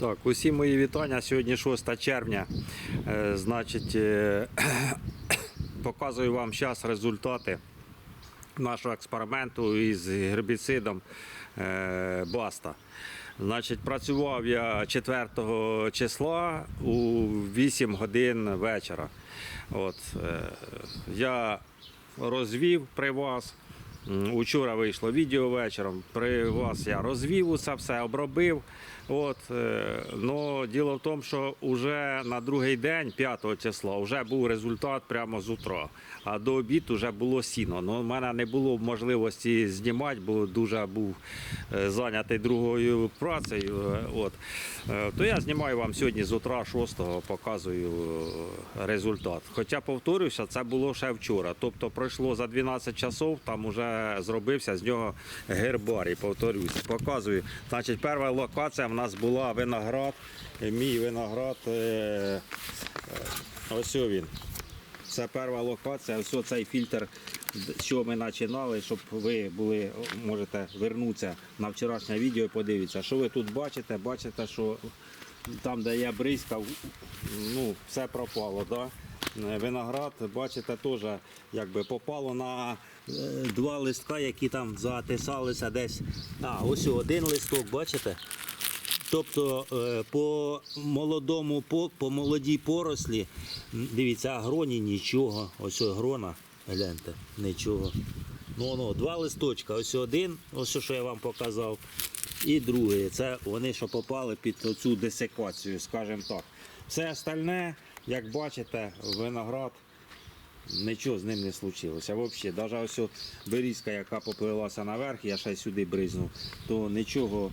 Так, усі мої вітання. Сьогодні 6 червня. Е, значить, е, показую вам зараз результати нашого експерименту із гербіцидом е, Баста. Значить, працював я 4 числа у 8 годин вечора. От, я розвів при вас. Учора вийшло відео вечором. При вас я розвів це все, обробив. От, е, но діло в тому, що вже на другий день, 5 числа, вже був результат прямо з утра. А до обіду вже було сіно. Ну, у мене не було можливості знімати, бо дуже був е, зайнятий другою працею. е, От. То я знімаю вам сьогодні з утра 6-го, показую результат. Хоча повторюся, це було ще вчора. Тобто пройшло за 12 часов, там вже зробився з нього гербарій. Повторюсь, показую. Значить, перша локація в нас була виноград. Е, Мій виноград. е, е, Ось він. Це перша локація. Ось цей фільтр, чого ми починали, щоб ви були, можете вернутися на вчорашнє відео і подивитися. Що ви тут бачите? Бачите, що там, де я бризкав, ну, все пропало. Да? Виноград, бачите, теж якби попало на два листка, які там затисалися десь. А, ось один листок, бачите? Тобто е, по молодому, по, по молодій порослі, дивіться, а гроні нічого. Ось грона, гляньте, нічого. Ну, ну, два листочка, ось один, ось що я вам показав. І другий. Це вони, що попали під цю десекацію, скажімо так. Все остальне, як бачите, виноград нічого з ним не случилося. Взагалі, навіть ось берізка, яка поплилася наверх, я ще сюди бризнув, то нічого,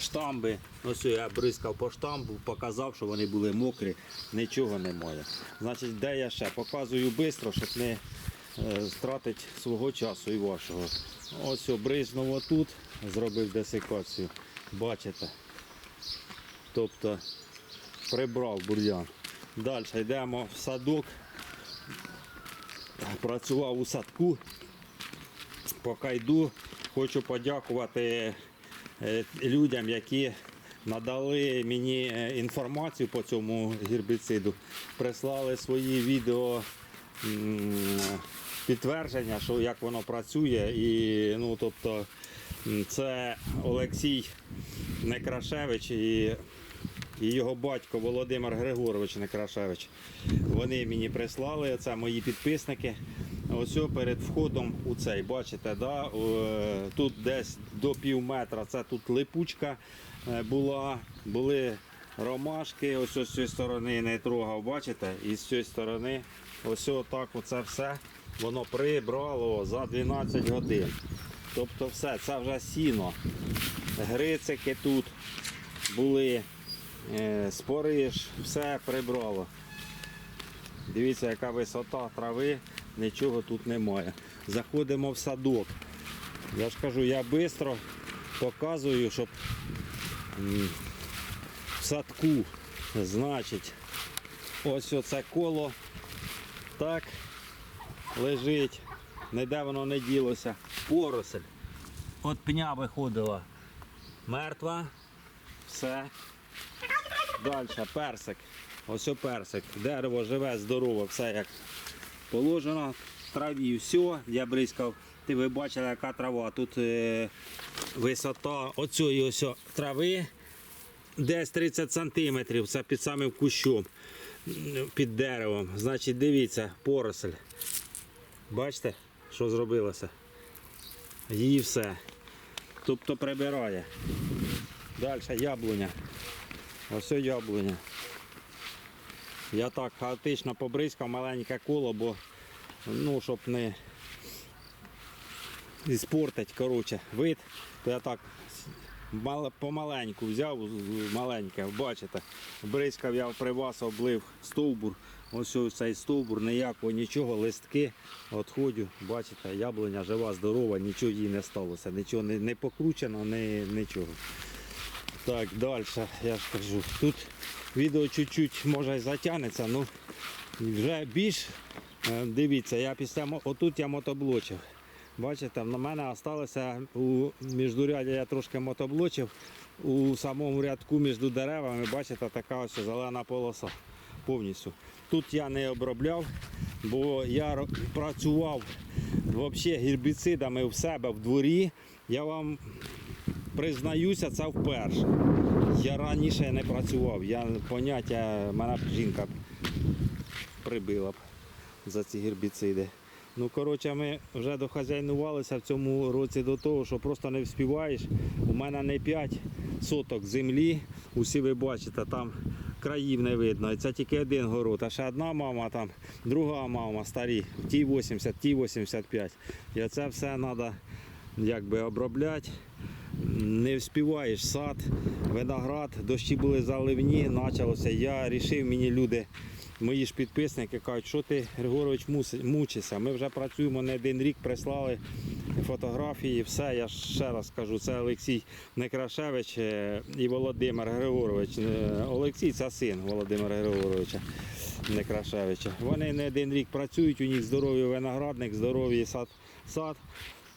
штамби, ось я бризкав по штамбу, показав, що вони були мокрі, нічого немає. Значить, де я ще? Показую швидко, щоб не е, стратити свого часу і вашого. Ось обризнув отут, зробив десикацію. Бачите? Тобто прибрав бур'ян. Далі йдемо в садок працював у садку. Поки йду, хочу подякувати е, людям, які надали мені е, інформацію по цьому гербіциду. Прислали свої відео підтвердження, що як воно працює. І, ну, тобто, це Олексій Некрашевич і і його батько Володимир Григорович Некрашевич. Вони мені прислали, це мої підписники. Ось перед входом у цей, бачите, да? тут десь до пів метра це тут липучка е, була, були ромашки, ось з цієї сторони не трогав, бачите, і з цієї сторони ось так оце все воно прибрало за 12 годин. Тобто все, це вже сіно. Грицики тут були, е, спориш, все прибрало. Дивіться, яка висота трави, нічого тут немає. Заходимо в садок. Я ж кажу, я швидко показую, щоб в садку, значить, ось оце коло так лежить, ніде воно не ділося. Поросель. От пня виходила мертва, все. Далі персик. Ось персик. Дерево живе, здорове, все як положено. В Траві все, я бризкав. Ти ви бачили, яка трава. Тут е, висота оцієї ось трави десь 30 сантиметрів. Це під самим кущом, під деревом. Значить, дивіться, поросль. Бачите, що зробилося? Її все. Тобто прибирає. Далі яблуня. Ось яблуня. Я так хаотично побризкав маленьке коло, бо ну, щоб не іспортить коротше, вид, то я так помаленьку взяв, маленьке, бачите, бризкав я при вас облив стовбур. Ось ось цей стовбур, ніякого нічого, листки відходю, бачите, яблуня жива, здорова, нічого їй не сталося, нічого не, не покручено, не, нічого. Так, далі, я ж кажу, тут відео чуть-чуть може й затягнеться, ну вже більш е, дивіться, я після отут я мотоблочив. Бачите, на мене залишилося у міждуряді я трошки мотоблочив, у самому рядку між деревами, бачите, така ось зелена полоса повністю. Тут я не обробляв, бо я працював взагалі гербіцидами в себе в дворі. Я вам признаюся, це вперше. Я раніше не працював, я поняття, мене б жінка прибила б за ці гербіциди. Ну, коротше, ми вже дохазяйнувалися в цьому році до того, що просто не вспіваєш. У мене не 5 соток землі. Усі ви бачите, там країв не видно. І це тільки один город. А ще одна мама там, друга мама старі, ті 80, ті 85. І це все треба якби обробляти. Не вспіваєш сад, виноград, дощі були заливні, почалося. Я вирішив, мені люди, мої ж підписники кажуть, що ти, Григорович, мучишся. Ми вже працюємо не один рік, прислали фотографії, все. Я ще раз кажу, це Олексій Некрашевич е, і Володимир Григорович. Е, Олексій це син Володимира Григоровича Некрашевича. Вони не один рік працюють, у них здоровий виноградник, здоровий сад. сад.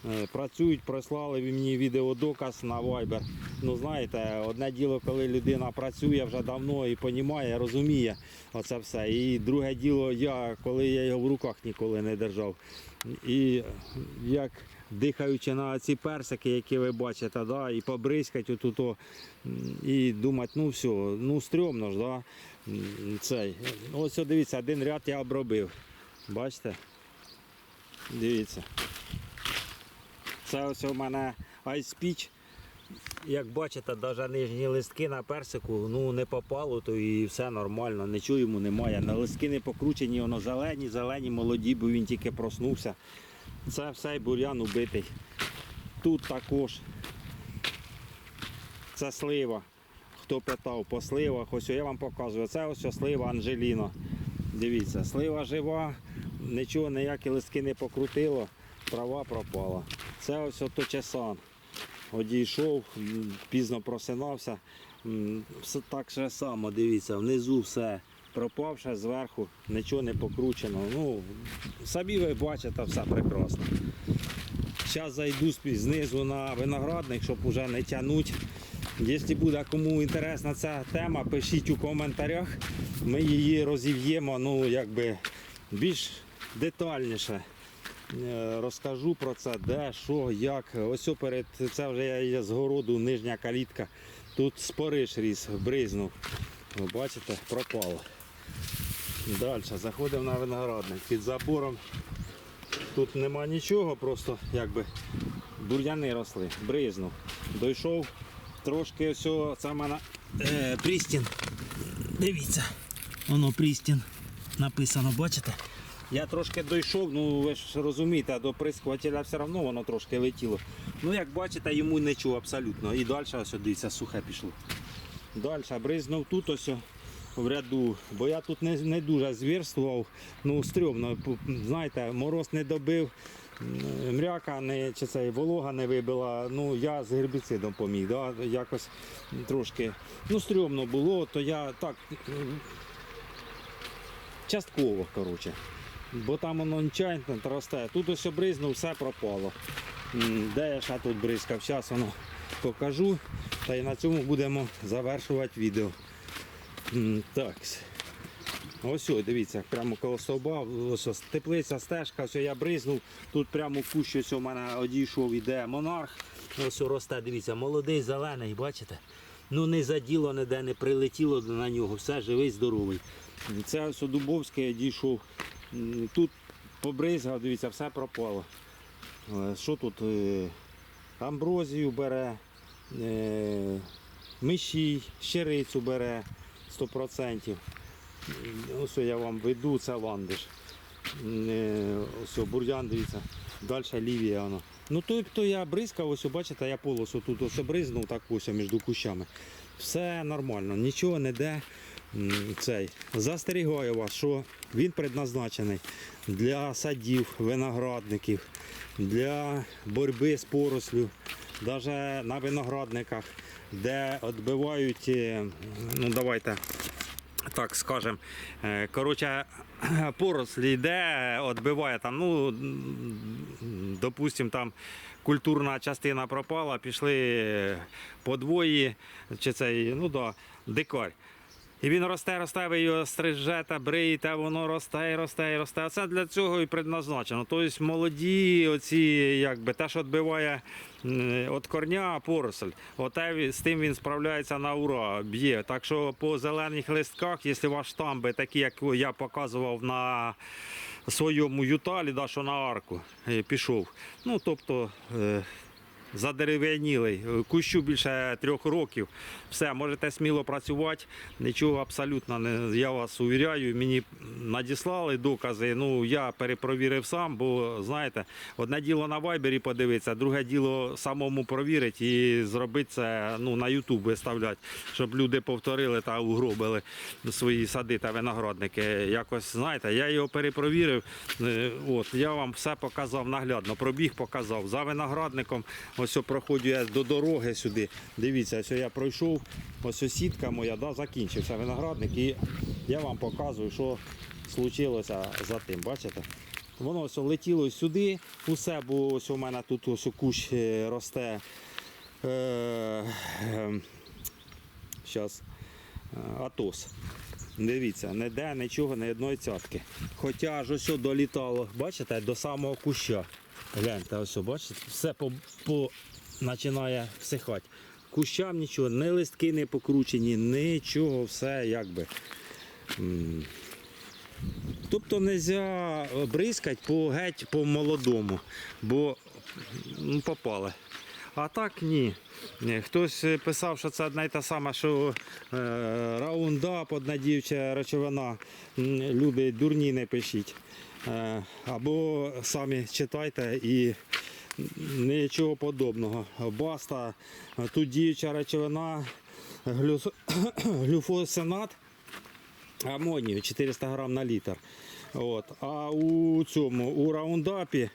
Е, Працюють, прислали мені відеодоказ на Viber. Ну знаєте, одне діло, коли людина працює вже давно і розуміє, розуміє оце все. І друге діло, я, коли я його в руках ніколи не держав. І як дихаючи на ці персики, які ви бачите, да, і побризкать отут, і думати, ну все, ну стрьомно ж, да, цей. Ось дивіться, один ряд я обробив. Бачите? Дивіться. Це ось у мене Peach. Як бачите, навіть нижні листки на персику ну, не попало, то і все нормально, нічого йому немає. На листки не покручені, воно зелені, зелені, молоді, бо він тільки проснувся. Це все бур'ян убитий. Тут також це слива. Хто питав по сливах, ось я вам показую. Це ось слива Анжеліна. Дивіться, слива жива, нічого ніякі листки не покрутило, трава пропала. Це ось ото. Одійшов, пізно просинався. Все Так же само, дивіться, внизу все пропавше, зверху нічого не покручено. Ну, самі ви бачите, все прекрасно. Зараз зайду знизу на виноградник, щоб уже не тягнути. Якщо буде кому інтересна ця тема, пишіть у коментарях. Ми її розів'ємо ну, більш детальніше. Е, Розкажу про це, де, що, як. Ось перед це вже я з городу, нижня калітка. Тут спориш ріс, бризнув. Бачите, пропало. Далі заходимо на виноградник. Під забором тут нема нічого, просто якби бур'яни росли, бризнув. Дойшов трошки ось, це мене е, Прістін. Дивіться, воно Прістін написано, бачите? Я трошки дійшов, ну ви ж розумієте, до прискувателя все одно воно трошки летіло. Ну як бачите, йому нічого абсолютно. І далі ось дивіться, сухе пішло. Далі бризнув тут ось в ряду, бо я тут не, не дуже звірствував. Ну, стрьомно, знаєте, мороз не добив, мряка не, чи це волога не вибила. Ну, я з гербіцидом поміг, да, якось трошки. Ну, стрьомно було, то я так частково, коротше. Бо там воно нічайно росте. Тут ось бризнув, все пропало. Де я ще тут бризкав? Зараз воно покажу. Та й на цьому будемо завершувати відео. Так. Ось, ось, дивіться, прямо коло стовба, ось ось теплиця, стежка, ось я бризнув. Тут прямо в кущі ось у мене одійшов, іде монарх. Ось росте, дивіться, молодий, зелений, бачите? Ну не заділо ніде, не прилетіло на нього, все живий, здоровий. Це ось Дубовський одійшов. М, Тут побризгав, дивіться, все пропало. Е, Що тут? е, Амброзію бере, е, мишій, щирицю бере 100%. Ось я вам веду, це ландиш. Ось бур'ян, дивіться, далі лівія воно. Ну той, хто я бризкав, ось бачите, я полосу тут ось бризнув так ось між кущами. Все нормально, нічого не де. Цей. Застерігаю вас, що він предназначений для садів, виноградників, для боротьби з порослю, навіть на виноградниках, де відбивають, е, ну давайте так скажем, е, коротше, поросль йде, відбиває там, ну, допустим, там культурна частина пропала, пішли подвої, чи цей, ну да, дикарь. І він росте, росте, ви його стрижете, бриєте, воно росте, і росте, і росте. Це для цього і предназначено. Тобто молоді, оці, якби, те, що відбиває від корня поросль, оте з тим він справляється на ура, б'є. Так що по зелених листках, якщо ваш штамби такі, як я показував на своєму юталі, да, що на арку е, пішов. Ну, тобто. Задерев'янілий, кущу більше трьох років. Все, можете сміло працювати, нічого абсолютно не. Я вас увіряю, мені надіслали докази. Ну я перепровірив сам, бо знаєте, одне діло на вайбері подивитися, друге діло самому провірити і зробити це ну, на Ютуб виставляти, щоб люди повторили та угробили свої сади та виноградники. Якось знаєте, я його перепровірив. Е, От я вам все показав наглядно. Пробіг показав за виноградником. Ось проходжу я до дороги сюди. Дивіться, ось я пройшов. Ось сітка моя, да, закінчився виноградник, і я вам показую, що случилося за тим. Бачите? Воно ось летіло сюди, усе, бо ось у мене тут ось кущ е, росте. Е, е, Щас. Е, Атос. Дивіться, ніде нічого, ні одної цятки. Хоча аж ось долітало, бачите, до самого куща. Гляньте, ось, бачите, все по, по... починає всихати. Кущам нічого, ні листки не покручені, нічого, все якби. Тобто не можна бризкати по геть по молодому, бо ну, попали. А так ні. Хтось писав, що це одна й та сама, що е, раундап, одна дівча речовина. Люди дурні не пишіть. Е, або самі читайте і нічого подобного. Баста, тут діюча речовина, глюс- глюфосинат амонію 400 грам на літр. От. А у цьому у раундапі,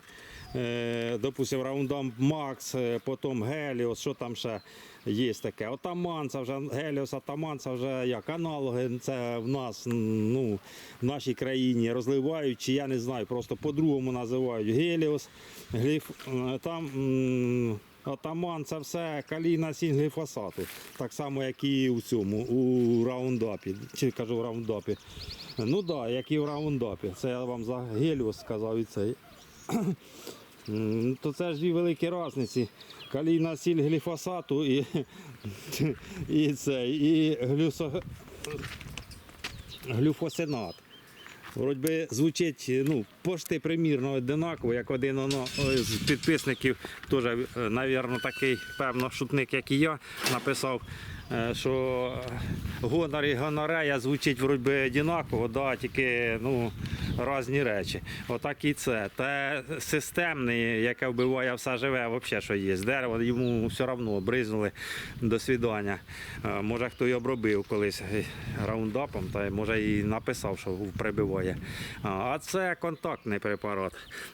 допустим, раундап Макс, е, потім Геліос, що там ще є таке. Отаман, це вже Геліос, Атаман, це вже як аналоги. Це в нас ну, в нашій країні розливають, чи я не знаю, просто по-другому називають Геліос. Гліф, е, там м, Атаман це все калійна сінь гліфосату. Так само, як і у цьому, у раундапі. Чи кажу в раундапі. Ну так, да, як і в раундапі. Це я вам за геліос сказав і цей. То це ж дві великі різниці. Калійна сіль гліфосату і, і, цей, і глюсо, глюфосинат. Вроді звучить ну, пошти примірно одинаково, як один оно, з підписників, теж, е, такий певно шутник, як і я, написав, е, що гонор і гонорея звучить вроді одинаково, да, тільки ну, різні речі. Отак і це. Те системне, яке вбиває все живе, взагалі, що є. Дерево йому все одно бризнули до свідання. Е, Може, хто й обробив колись е, раундапом, та може і написав, що прибиває. А, це контактний препарат.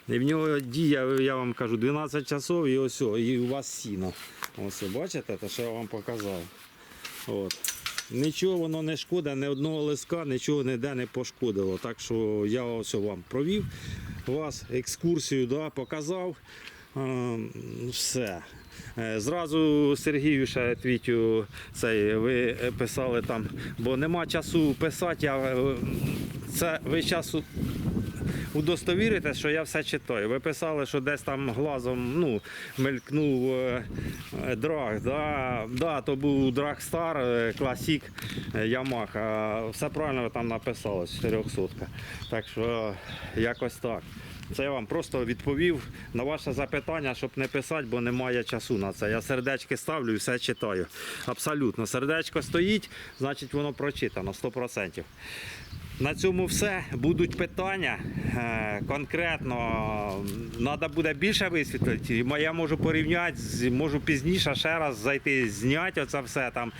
І в нього дія, я вам кажу, 12 часов і ось, і у вас сіно. Ось, бачите, те, що я вам показав. От. Нічого воно не шкода, ні одного листка, нічого ніде не пошкодило. Так що я ось вам провів вас екскурсію, да, показав. Е, Все. Е, Зразу Сергію ще твітю цей, ви писали там, бо нема часу писати. Я, е, це ви часу удостовірите, що я все читаю. Ви писали, що десь там глазом ну, мелькнув е, е, драг. Да, да, то був Драгстар, е, Класік, е, Ямаха. Все правильно ви там написали, 400. Так що якось так. Це я вам просто відповів на ваше запитання, щоб не писати, бо немає часу на це. Я сердечки ставлю і все читаю. Абсолютно. Сердечко стоїть, значить воно прочитано 100%. На цьому все. Будуть питання. Е, Конкретно треба буде більше висвітлити. Я можу порівняти, можу пізніше ще раз зайти, зняти оце все там,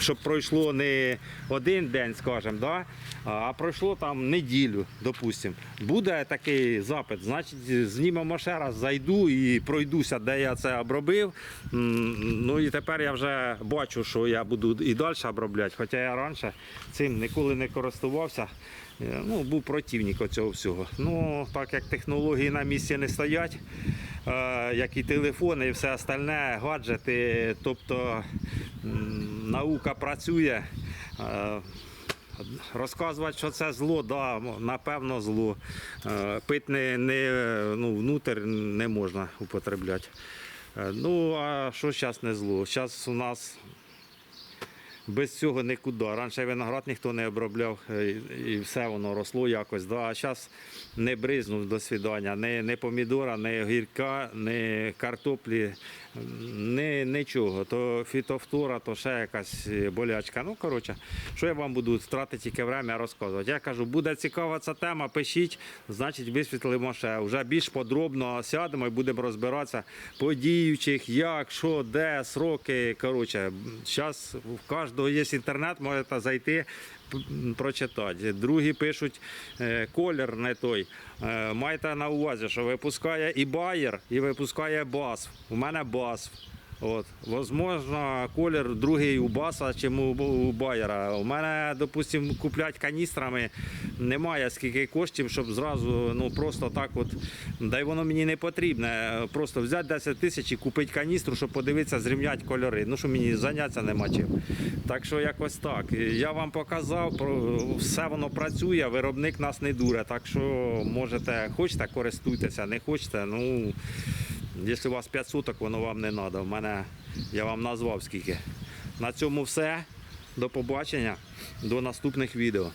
щоб пройшло не один день, скажімо, да? А пройшло там неділю, допустимо. Буде такий запит, значить, знімемо ще раз, зайду і пройдуся, де я це обробив. Ну і тепер я вже бачу, що я буду і далі обробляти. Хоча я раніше цим ніколи не користувався. Е, Ну, був противник цього всього. Ну, так як технології на місці не стоять, е, як і телефони, і все остальне, гаджети, тобто наука працює. Е, Розказувати, що це зло, да, напевно, зло. Пити не, не, ну, внутрь не можна употребляти. Ну, а що зараз не зло? Зараз у нас без цього нікуди. Раніше виноград ніхто не обробляв е, і все воно росло якось. Да. А зараз не бризнув до свідання, не, не помідора, не гірка, не картоплі, не, нічого. То фітофтора, то ще якась болячка. Ну, коротше, що я вам буду втратити тільки время розказувати. Я кажу, буде цікава ця тема, пишіть, значить висвітлимо ще. Вже більш подробно сядемо і будемо розбиратися по діючих, як, що, де, сроки. Коротше, зараз в кожного є інтернет, можете зайти. Прочитати. Другі пишуть е, колір не той. Е, майте на увазі, що випускає і Bayer, і випускає BASF. У мене BASF. От, возможно, колір другий у баса, чим у, Байера. У мене, допустим, куплять каністрами немає скільки коштів, щоб зразу, ну просто так от, да й воно мені не потрібне. Просто взяти 10 тисяч і купити каністру, щоб подивитися, зрівняти кольори. Ну що мені зайнятися нема чим. Так що якось так. Я вам показав, все воно працює, виробник нас не дуре. Так що можете, хочете, користуйтеся, не хочете, ну. Якщо у вас 5 суток, воно вам не треба. У мене я вам назвав скільки. На цьому все. До побачення, до наступних відео.